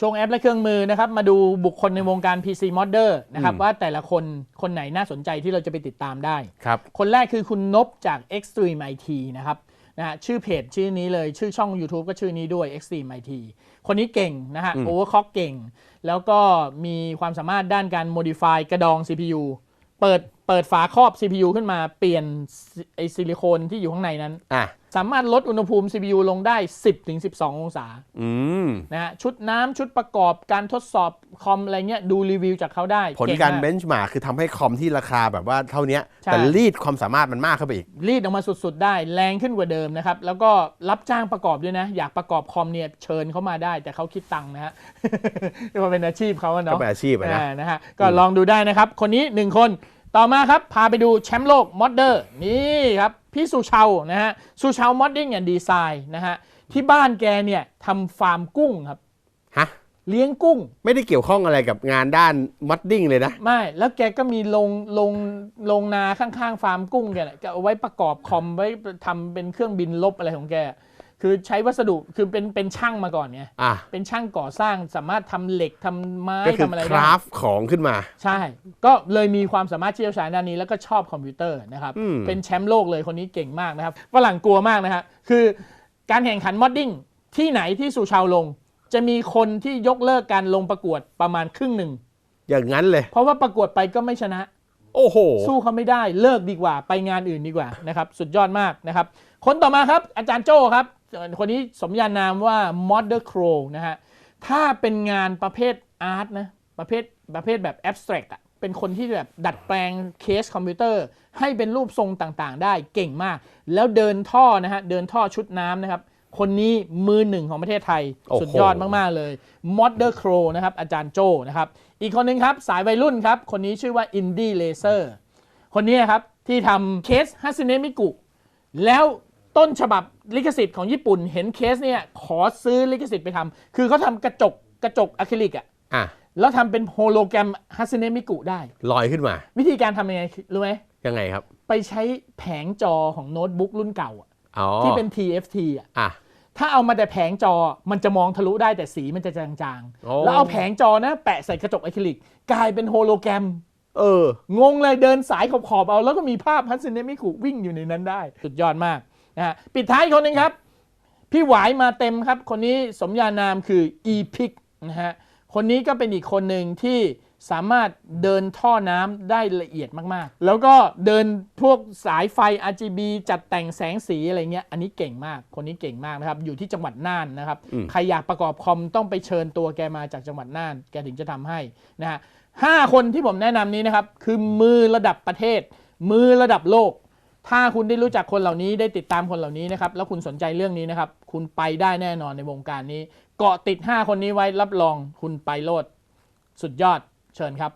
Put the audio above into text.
ช่วงแอปและเครื่องมือนะครับ มาดูบุคคลในวงการ PC Modder นะครับอืมว่าแต่ละคนคนไหนน่าสนใจที่เราจะไปติดตามได้ครับคนแรกคือคุณนบจาก Extreme IT นะครับนะฮะชื่อเพจชื่อนี้เลยชื่อช่อง YouTube ก็ชื่อนี้ด้วย Extreme IT คนนี้เก่งนะฮะอืม Overclock เก่ง แล้วก็มีความสามารถด้านการ modify กระดอง CPU เปิดเปิดฝาครอบ CPU ขึ้นมาเปลี่ยนไอซิลิโคนที่อยู่ข้างในนั้น อะ สามารถลดอุณหภูมิ CPU ลงได้ 10-12 องศาอืม นะฮะชุดน้ำชุดประกอบการทดสอบคอมอะไรเงี้ยดูรีวิวจากเขาได้ผลเงการม เบนช์มาคือทำให้คอมที่ราคาแบบว่าเท่าเนี้ยใช่ แต่รีดความสามารถมันมากเข้าไปอีก รีดออกมาสุดๆได้แรงขึ้นกว่าเดิมนะครับ แล้วก็รับจ้างประกอบด้วยนะ อยากประกอบคอมเนี่ยเชิญเขามาได้ แต่เขาคิดตังค์นะฮะเรียกว่าเป็นอาชีพเขาอะก็เนาะเป็นอาชีพอะนะ อ่านะฮะก็ลองดูได้นะครับ คนนี้หนึ่งคน ต่อมาครับ พาไปดูแชมป์โลกมอดเดอร์นี่ครับ พี่สุชาวนะฮะสุชาวมอดดิ้งแอนด์ดีไซน์นะฮะที่บ้านแกเนี่ยทำฟาร์มกุ้งครับฮะเลี้ยงกุ้ง ไม่ได้เกี่ยวข้องอะไรกับงานด้านมัดดิ้งเลยนะ ไม่ แล้วแกก็มีลงลงลงนาข้างๆ ฟาร์มกุ้งแกน่ะจะเอาไว้ประกอบคอมไว้ทำเป็นเครื่องบินลบอะไรของแก คือใช้วัสดุคือเป็นเป็นช่างมาก่อนไงอะเป็นช่างก่อสร้างสามารถทำเหล็กทำไม้ก็คือทำอะไรคได้ ราฟของขึ้นมา ใช่ ก็เลยมีความสามารถเชี่ยวชาญด้านนี้แล้วก็ชอบคอมพิวเตอร์นะครับ อืม เป็นแชมป์โลกเลยคนนี้เก่งมากนะครับฝรั่งกลัวมากนะครับคือการแข่งขันมอดดิ้งที่ไหนที่สุชาวลง จะมีคนที่ยกเลิกการลงประกวดประมาณครึ่งหนึ่ง อย่างนั้นเลย เพราะว่าประกวดไปก็ไม่ชนะ โอ้โห สู้เขาไม่ได้เลิกดีกว่า ไปงานอื่นดีกว่านะครับ สุดยอดมากนะครับ คนต่อมาครับอาจารย์โจ้ครับ คนนี้สมญานามว่า Modder Crow นะฮะ ถ้าเป็นงานประเภทอาร์ตนะ ประเภทประเภทแบบ abstract อะเป็นคนที่แบบดัดแปลงเคสคอมพิวเตอร์ ให้เป็นรูปทรงต่างๆ ได้เก่งมาก แล้วเดินท่อนะฮะ เดินท่อชุดน้ำนะครับ คนนี้มือหนึ่งของประเทศไทยโอ้โหสุดยอดมาก ๆ เลย Modder Crow นะครับ อาจารย์โจ้นะครับ อีกคนหนึ่งครับ สายวัยรุ่นครับ คนนี้ชื่อว่า Indie Laser คนนี้ครับ ที่ทำเคสฮัสเนมิกุแล้ว ต้นฉบับลิขสิทธิ์ของญี่ปุ่น เห็นเคสเนี่ยขอซื้อลิขสิทธิ์ไปทำคือเขาทำกระจกกระจกอะคริลิกอะอะแล้วทำเป็นโฮโลแกรมฮัสเนมิกุได้ ลอยขึ้นมา วิธีการทำยังไงรู้ไหมยังไงครับ ไปใช้แผงจอของโน้ตบุ๊กรุ่นเก่าอะอ๋อที่เป็น TFT อะอะถ้าเอามาแต่แผงจอมันจะมองทะลุได้แต่สีมันจะจางโอ้ๆแล้วเอาแผงจอนะแปะใส่กระจกอะคริลิก กลายเป็นโฮโลแกรม เออ งงเลยเดินสายขอบๆเอา แล้วก็มีภาพฮัตสึเนะมิคุวิ่งอยู่ในนั้นได้ สุดยอดมาก นะฮะปิดท้ายอีกคนหนึ่งครับ พี่หวายมาเต็มครับ คนนี้สมญานามคือ e p i c นะฮะคนนี้ก็เป็นอีกคนหนึ่งที่สามารถเดินท่อน้ำได้ละเอียดมากๆ แล้วก็เดินพวกสายไฟ RGB จัดแต่งแสงสีอะไรเงี้ย อันนี้เก่งมาก คนนี้เก่งมากนะครับ อยู่ที่จังหวัดน่านนะครับอืมใครอยากประกอบคอมต้องไปเชิญตัวแกมาจากจังหวัดน่าน แกถึงจะทำให้นะฮะห้าคนที่ผมแนะนำนี้นะครับ คือมือระดับประเทศ มือระดับโลก ถ้าคุณได้รู้จักคนเหล่านี้ได้ติดตามคนเหล่านี้นะครับ แล้วคุณสนใจเรื่องนี้นะครับ คุณไปได้แน่นอนในวงการนี้ เกาะติด 5 คนนี้ไว้รับรองคุณไปโลด สุดยอดเชิญครับ